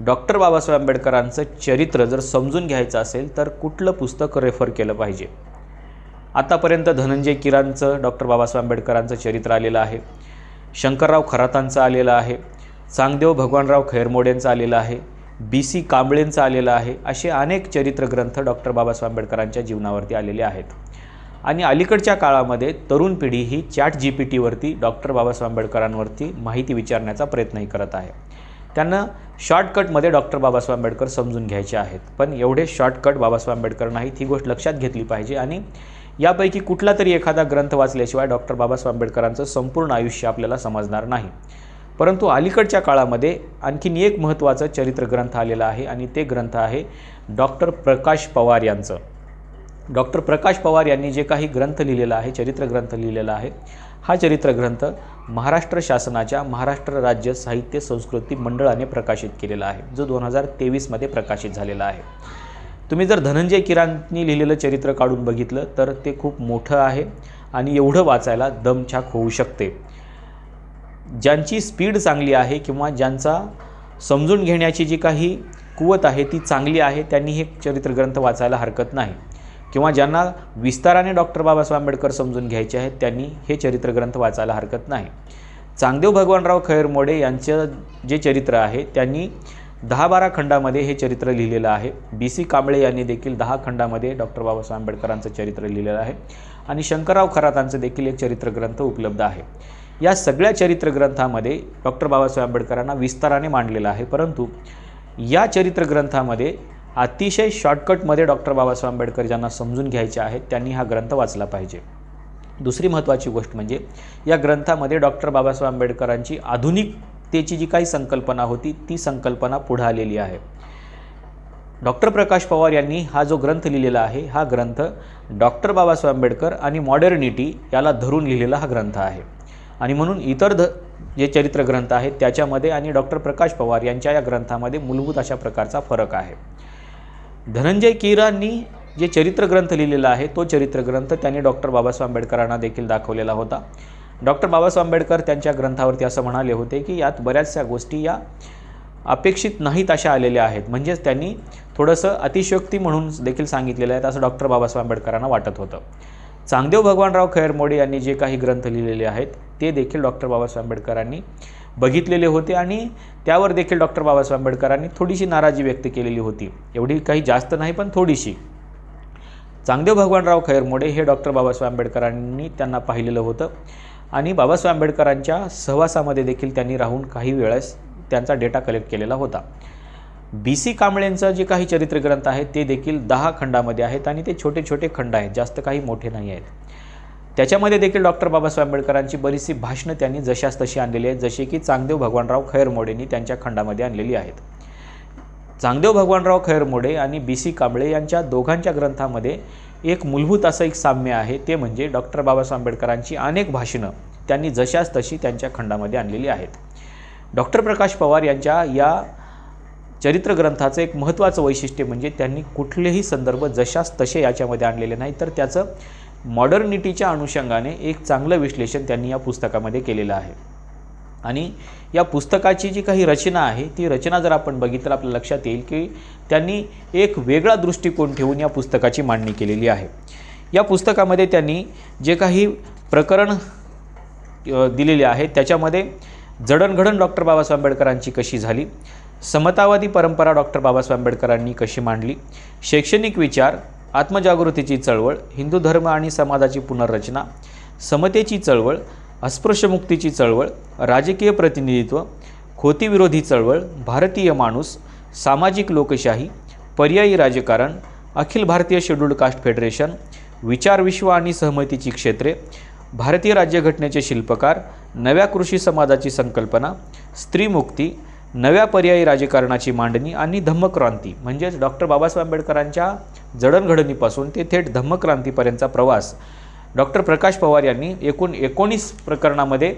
Doctor Babasaheb आंबेडकरांचं चरित्र जर समजून घ्यायचं असेल तर कुठलं पुस्तक रेफर केलं पाहिजे? आतापर्यंत धनंजय किरांचं डॉक्टर बाबासाहेब आंबेडकरांचं चरित्र आलेलं आहे. शंकरराव खरातांचं आलेलं आहे. चांगदेव भगवानराव खैरमोडेंचं आलेलं आहे. बी सी कांबळेंचं आलेलं आहे. असे अनेक चरित्र ग्रंथ डॉक्टर बाबासाहेब आंबेडकरांच्या जीवनावरती आलेले आहेत. आणि अलीकडच्या काळामध्ये तरुण पिढी ही चॅट जी पी टीवरती डॉक्टर बाबासाहेब आंबेडकरांवरती माहिती विचारण्याचा प्रयत्नही करत आहे. त्यांना शॉर्टकटमध्ये डॉक्टर बाबासाहेब आंबेडकर समजून घ्यायचे आहेत. पण एवढे शॉर्टकट बाबासाहेब आंबेडकर नाहीत ही गोष्ट लक्षात घेतली पाहिजे आणि यापैकी कुठला तरी एखादा ग्रंथ वाचल्याशिवाय डॉक्टर बाबासाहेब आंबेडकरांचं संपूर्ण आयुष्य आपल्याला समजणार नाही. परंतु अलीकडच्या काळामध्ये आणखीन एक महत्त्वाचं चरित्र ग्रंथ आलेला आहे आणि ते ग्रंथ आहे डॉक्टर प्रकाश पवार यांचं. डॉक्टर प्रकाश पवार यांनी जे काही ग्रंथ लिहिलेला आहे चरित्र ग्रंथ लिहिलेला आहे हा चरित्र ग्रंथ महाराष्ट्र शासनाच्या महाराष्ट्र राज्य साहित्य संस्कृती मंडळाने प्रकाशित केलेला आहे जो दोन हजार तेवीसमध्ये प्रकाशित झालेला आहे. तुम्ही जर धनंजय किरांनी लिहिलेलं चरित्र काढून बघितलं तर ते खूप मोठं आहे आणि एवढं वाचायला दमछाक होऊ शकते. ज्यांची स्पीड चांगली आहे किंवा ज्यांचा समजून घेण्याची जी काही कुवत आहे ती चांगली आहे त्यांनी हे चरित्रग्रंथ वाचायला हरकत नाही. किंवा ज्यांना विस्ताराने डॉक्टर बाबासाहेब आंबेडकर समजून घ्यायचे आहेत त्यांनी हे चरित्र ग्रंथ वाचायला हरकत नाही. चांगदेव भगवानराव खैरमोडे यांचं जे चरित्र आहे त्यांनी दहा बारा खंडामध्ये हे चरित्र लिहिलेलं आहे. बी सी कांबळे यांनी देखील दहा खंडामध्ये डॉक्टर बाबासाहेब आंबेडकरांचं चरित्र लिहिलेलं आहे आणि शंकरराव खरातांचं देखील एक चरित्र ग्रंथ उपलब्ध आहे. या सगळ्या चरित्र ग्रंथामध्ये डॉक्टर बाबासाहेब आंबेडकरांना विस्ताराने मांडलेलं आहे परंतु या चरित्र ग्रंथामध्ये अतिशय शॉर्टकटमध्ये डॉक्टर बाबासाहेब आंबेडकर ज्यांना समजून घ्यायचे आहेत त्यांनी हा ग्रंथ वाचला पाहिजे. दुसरी महत्त्वाची गोष्ट म्हणजे या ग्रंथामध्ये डॉक्टर बाबासाहेब आंबेडकरांची आधुनिकतेची जी काही संकल्पना होती ती संकल्पना पुढे आलेली आहे. डॉक्टर प्रकाश पवार यांनी हा जो ग्रंथ लिहिलेला आहे हा ग्रंथ डॉक्टर बाबासाहेब आंबेडकर आणि मॉडर्निटी याला धरून लिहिलेला हा ग्रंथ आहे. आणि म्हणून इतर ध जे चरित्र ग्रंथ आहेत त्याच्यामध्ये आणि डॉक्टर प्रकाश पवार यांच्या या ग्रंथामध्ये मूलभूत अशा प्रकारचा फरक आहे. धनंजय कीरांनी जे चरित्र ग्रंथ लिहिलेला आहे तो चरित्र ग्रंथ त्यांनी डॉक्टर बाबासाहेब आंबेडकरांना देखील दाखवलेला होता. डॉक्टर बाबासाहेब आंबेडकर त्यांच्या ग्रंथावरती असं म्हणाले होते की यात बऱ्याचशा गोष्टी या अपेक्षित नाहीत अशा आलेल्या आहेत. म्हणजेच त्यांनी थोडंसं अतिशयोक्ती म्हणून देखील सांगितलेलं आहे असं डॉक्टर बाबासाहेब आंबेडकरांना वाटत होतं. चांगदेव भगवानराव खैरमोडे यांनी जे काही ग्रंथ लिहिलेले आहेत ते देखील डॉक्टर बाबासाहेब आंबेडकरांनी बघितलेले होते आणि त्यावर देखील डॉक्टर बाबासाहेब आंबेडकरांनी थोडीशी नाराजी व्यक्त केलेली होती. एवढी काही जास्त नाही पण थोडीशी. चांगदेव भगवानराव खैरमोडे हे डॉक्टर बाबासाहेब आंबेडकरांनी त्यांना पाहिलेलं होतं आणि बाबासाहेब आंबेडकरांच्या सहवासामध्ये देखील त्यांनी राहून काही वेळेस त्यांचा डेटा कलेक्ट केलेला होता. बी सी कांबळेंचं जे काही चरित्र ग्रंथ ते देखील दहा खंडामध्ये आहेत आणि ते छोटे छोटे खंड आहेत जास्त काही मोठे नाही आहेत. त्याच्यामध्ये देखील डॉक्टर बाबासाहेब आंबेडकरांची बरीचशी भाषणं त्यांनी जशास तशी आणलेली आहेत जसे की चांगदेव भगवानराव खैरमोडेंनी त्यांच्या खंडामध्ये आणलेली आहेत. चांगदेव भगवानराव खैरमोडे आणि बी सी कांबळे यांच्या दोघांच्या ग्रंथामध्ये एक मूलभूत असं एक साम्य आहे ते म्हणजे डॉक्टर बाबासाहेब आंबेडकरांची अनेक भाषणं त्यांनी जशास तशी त्यांच्या खंडामध्ये आणलेली आहेत. डॉक्टर प्रकाश पवार यांच्या या चरित्र ग्रंथाचं एक महत्त्वाचं वैशिष्ट्य म्हणजे त्यांनी कुठलेही संदर्भ जशास तसे याच्यामध्ये आणलेले नाही. तर त्याचं मॉडर्निटीच्या अनुषंगाने एक चांगलं विश्लेषण त्यांनी या पुस्तकामध्ये केलेलं आहे. आणि या पुस्तकाची जी काही रचना आहे ती रचना जर आपण बघितलं आपल्या लक्षात येईल की त्यांनी एक वेगळा दृष्टिकोन ठेवून या पुस्तकाची मांडणी केलेली आहे. या पुस्तकामध्ये त्यांनी जे काही प्रकरण दिलेले आहे त्याच्यामध्ये जडणघडण डॉक्टर बाबासाहेब आंबेडकरांची कशी झाली समतावादी परंपरा डॉक्टर बाबासाहेब आंबेडकरांनी कशी मांडली? शैक्षणिक विचार आत्मजागृतीची चळवळ हिंदू धर्म आणि समाजाची पुनर्रचना समतेची चळवळ अस्पृश्यमुक्तीची चळवळ राजकीय प्रतिनिधित्व खोतीविरोधी चळवळ भारतीय माणूस सामाजिक लोकशाही पर्यायी राजकारण Akhil Bharatiya scheduled caste federation विचारविश्व आणि सहमतीची क्षेत्रे भारतीय राज्यघटनेचे शिल्पकार नव्या कृषी समाजाची संकल्पना स्त्रीमुक्ती नव्या पर्यायी राजकारणाची मांडणी आणि धम्मक्रांती म्हणजेच डॉक्टर बाबासाहेब आंबेडकरांच्या जडणघडणीपासून ते थेट धम्मक्रांतीपर्यंतचा प्रवास डॉक्टर प्रकाश पवार यांनी एकूण एकोणीस प्रकरणामध्ये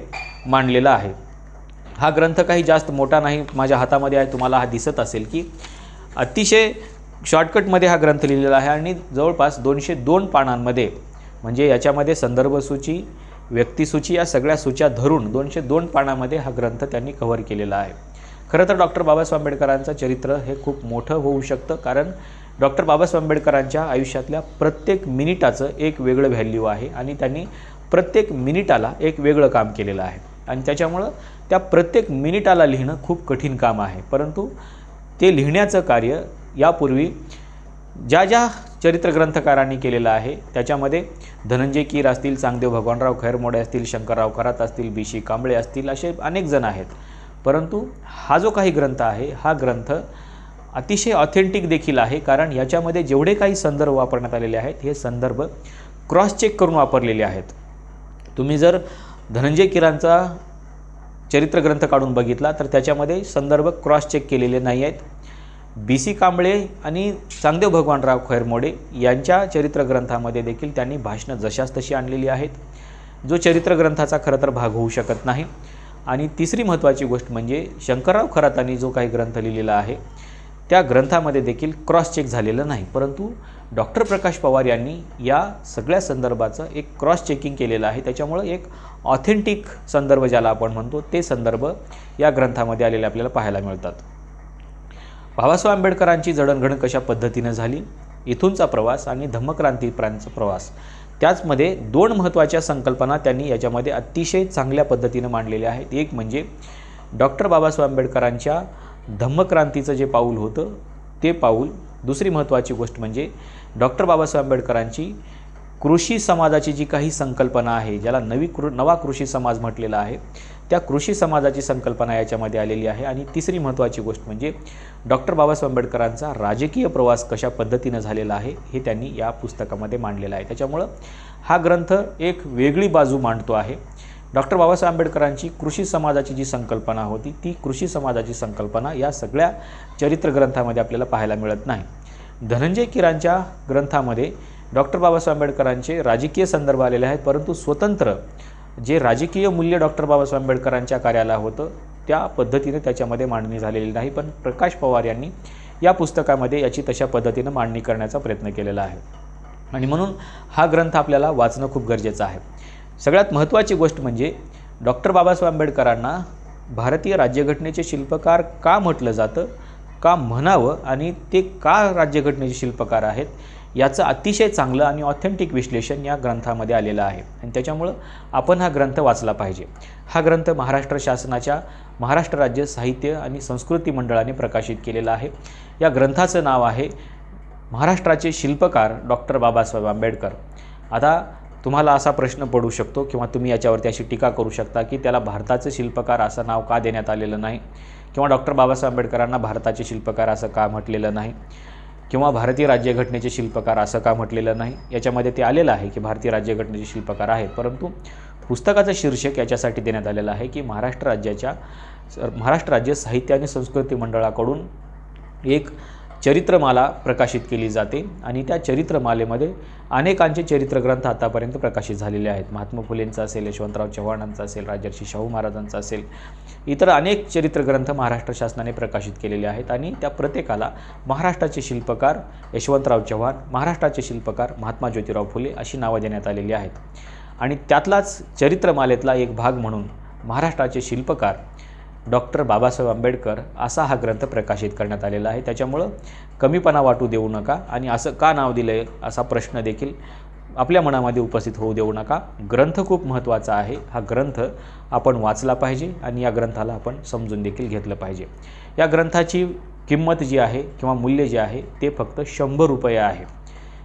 मांडलेला आहे. हा ग्रंथ काही जास्त मोठा नाही माझ्या हातामध्ये आहे तुम्हाला हा दिसत असेल की अतिशय शॉर्टकटमध्ये हा ग्रंथ लिहिलेला आहे आणि जवळपास दोनशे दोन पानांमध्ये म्हणजे याच्यामध्ये संदर्भसूची व्यक्तिसूची या सगळ्या सूच्या धरून दोनशे दोन पानामध्ये हा ग्रंथ त्यांनी कव्हर केलेला आहे. खरं तर डॉक्टर बाबासाहेब आंबेडकरांचं चरित्र हे खूप मोठं होऊ शकतं कारण डॉक्टर बाबासाहेब आंबेडकरांच्या आयुष्यातल्या प्रत्येक मिनिटाचं एक वेगळं व्हॅल्यू आहे आणि त्यांनी प्रत्येक मिनिटाला एक वेगळं काम केलेलं आहे. आणि त्याच्यामुळं त्या प्रत्येक मिनिटाला लिहिणं खूप कठीण काम आहे. परंतु ते लिहिण्याचं कार्य यापूर्वी ज्या ज्या चरित्र ग्रंथकारांनी केलेलं आहे त्याच्यामध्ये धनंजय कीर असतील चांगदेव भगवानराव खैरमोडे असतील शंकरराव खरात असतील बी शी कांबळे असतील असे अनेक जण आहेत. परंतु हा जो काही ग्रंथ आहे हा ग्रंथ अतिशय ऑथेंटिक देखील आहे कारण याच्यामध्ये जेवढे काही संदर्भ वापरण्यात आलेले आहेत हे संदर्भ क्रॉस चेक करून वापरलेले आहेत. तुम्ही जर धनंजय किरांचा चरित्र ग्रंथ काढून बघितला तर त्याच्यामध्ये संदर्भ क्रॉस चेक केलेले नाही आहेत. बी सी कांबळे आणि चांगदेव भगवानराव खैरमोडे यांच्या चरित्र ग्रंथामध्ये देखील त्यांनी भाषणं जशाच तशी आणलेली आहेत. जो चरित्र ग्रंथाचा खरं तर भाग होऊ शकत नाही. आणि तिसरी महत्त्वाची गोष्ट म्हणजे शंकरराव खरातांनी जो काही ग्रंथ लिहिलेला आहे त्या ग्रंथामध्ये देखील क्रॉस चेक झालेलं नाही. परंतु डॉक्टर प्रकाश पवार यांनी या सगळ्या संदर्भाचं एक क्रॉस चेकिंग केलेलं आहे. त्याच्यामुळं एक ऑथेंटिक संदर्भ ज्याला आपण म्हणतो ते संदर्भ या ग्रंथामध्ये आलेले आपल्याला पाहायला मिळतात. बाबासाहेब आंबेडकरांची जडणघडण कशा पद्धतीनं झाली? इथूनचा प्रवास आणि धम्मक्रांतीप्रांचा प्रवास. त्याचमध्ये दोन महत्त्वाच्या संकल्पना त्यांनी याच्यामध्ये अतिशय चांगल्या पद्धतीनं मांडलेल्या आहेत. एक म्हणजे डॉक्टर बाबासाहेब आंबेडकरांच्या धम्मक्रांतीचं जे पाऊल होतं ते पाऊल. दुसरी महत्त्वाची गोष्ट म्हणजे डॉक्टर बाबासाहेब आंबेडकरांची कृषी समाजाची जी काही संकल्पना आहे ज्याला नवी कृ नवा कृषी समाज म्हटलेला आहे त्या कृषी समाजाची संकल्पना याच्यामध्ये आलेली आहे. आणि तिसरी महत्त्वाची गोष्ट म्हणजे डॉक्टर बाबासाहेब आंबेडकरांचा राजकीय प्रवास कशा पद्धतीनं झालेला आहे हे त्यांनी या पुस्तकामध्ये मांडलेलं आहे. त्याच्यामुळं हा ग्रंथ एक वेगळी बाजू मांडतो आहे. डॉक्टर बाबासाहेब आंबेडकरांची कृषी समाजाची जी संकल्पना होती ती कृषी समाजाची संकल्पना या सगळ्या चरित्र ग्रंथामध्ये आपल्याला पाहायला मिळत नाही. धनंजय किरांच्या ग्रंथामध्ये डॉक्टर बाबासाहेब आंबेडकरांचे राजकीय संदर्भ आलेले आहेत परंतु स्वतंत्र जे राजकीय मूल्य डॉक्टर बाबासाहेब आंबेडकरांच्या कार्याला होतं त्या पद्धतीने त्याच्यामध्ये मांडणी झालेली नाही पण प्रकाश पवार यांनी या पुस्तकामध्ये याची तशा पद्धतीनं मांडणी करण्याचा प्रयत्न केलेला आहे. आणि म्हणून हा ग्रंथ आपल्याला वाचणं खूप गरजेचं आहे. सगळ्यात महत्त्वाची गोष्ट म्हणजे डॉक्टर बाबासाहेब आंबेडकरांना भारतीय राज्यघटनेचे शिल्पकार का म्हटलं जातं का म्हणावं आणि ते का राज्यघटनेचे शिल्पकार आहेत याचं अतिशय चांगलं आणि ऑथेंटिक विश्लेषण या ग्रंथामध्ये आलेलं आहे. आणि त्याच्यामुळं आपण हा ग्रंथ वाचला पाहिजे. हा ग्रंथ महाराष्ट्र शासनाच्या महाराष्ट्र राज्य साहित्य आणि संस्कृती मंडळाने प्रकाशित केलेला आहे. या ग्रंथाचं नाव आहे महाराष्ट्राचे शिल्पकार डॉक्टर बाबासाहेब आंबेडकर. आता तुम्हाला असा प्रश्न पडू शकतो किंवा तुम्ही याच्यावरती अशी टीका करू शकता की त्याला भारताचं शिल्पकार असं नाव का देण्यात आलेलं नाही? किंवा डॉक्टर बाबासाहेब आंबेडकरांना भारताचे शिल्पकार असं का म्हटलेलं नाही? किंवा भारतीय राज्यघटनेचे शिल्पकार असं का म्हटलेलं नाही? याच्यामध्ये ते आलेलं आहे की भारतीय राज्यघटनेचे शिल्पकार आहेत. परंतु पुस्तकाचं शीर्षक याच्यासाठी देण्यात आलेलं आहे की महाराष्ट्र राज्याच्या महाराष्ट्र राज्य साहित्य आणि संस्कृती मंडळाकडून एक चरित्रमाला प्रकाशित केली जाते आणि त्या चरित्रमालेमध्ये अनेकांचे चरित्रग्रंथ आतापर्यंत प्रकाशित झालेले आहेत. महात्मा फुलेंचा असेल यशवंतराव चव्हाणांचा असेल राजर्षी शाहू महाराजांचा असेल इतर अनेक चरित्रग्रंथ महाराष्ट्र शासनाने प्रकाशित केलेले आहेत आणि त्या प्रत्येकाला महाराष्ट्राचे शिल्पकार यशवंतराव चव्हाण महाराष्ट्राचे शिल्पकार महात्मा ज्योतिराव फुले अशी नावं देण्यात आलेली आहेत. आणि त्यातलाच चरित्रमालेतला एक भाग म्हणून महाराष्ट्राचे शिल्पकार डॉक्टर बाबासाहेब आंबेडकर असा हा ग्रंथ प्रकाशित करण्यात आलेला आहे. त्याच्यामुळं कमीपणा वाटू देऊ नका आणि असं का नाव दिलं आहे असा प्रश्न देखील आपल्या मनामध्ये उपस्थित होऊ देऊ नका. ग्रंथ खूप महत्त्वाचा आहे. हा ग्रंथ आपण वाचला पाहिजे आणि या ग्रंथाला आपण समजून देखील घेतलं पाहिजे. या ग्रंथाची किंमत जी आहे किंवा मूल्य जे आहे ते फक्त शंभर रुपये आहे.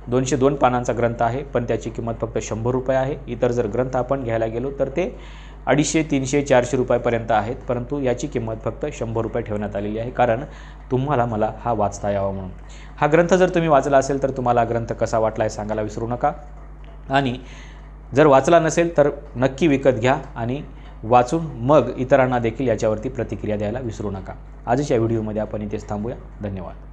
दोनशे दोन पानांचा ग्रंथ आहे पण त्याची किंमत फक्त शंभर रुपये आहे. इतर जर ग्रंथ आपण घ्यायला गेलो तर ते अडीचशे तीनशे चारशे रुपयापर्यंत आहेत. परंतु याची किंमत फक्त शंभर रुपये ठेवण्यात आलेली आहे. कारण तुम्हाला मला हा वाचता यावा म्हणून. हा ग्रंथ जर तुम्ही वाचला असेल तर तुम्हाला ग्रंथ कसा वाटला आहे सांगायला विसरू नका. आणि जर वाचला नसेल तर नक्की विकत घ्या आणि वाचून मग इतरांना देखील याच्यावरती प्रतिक्रिया द्यायला विसरू नका. आजच्या व्हिडिओमध्ये आपण इथेच थांबूया. धन्यवाद.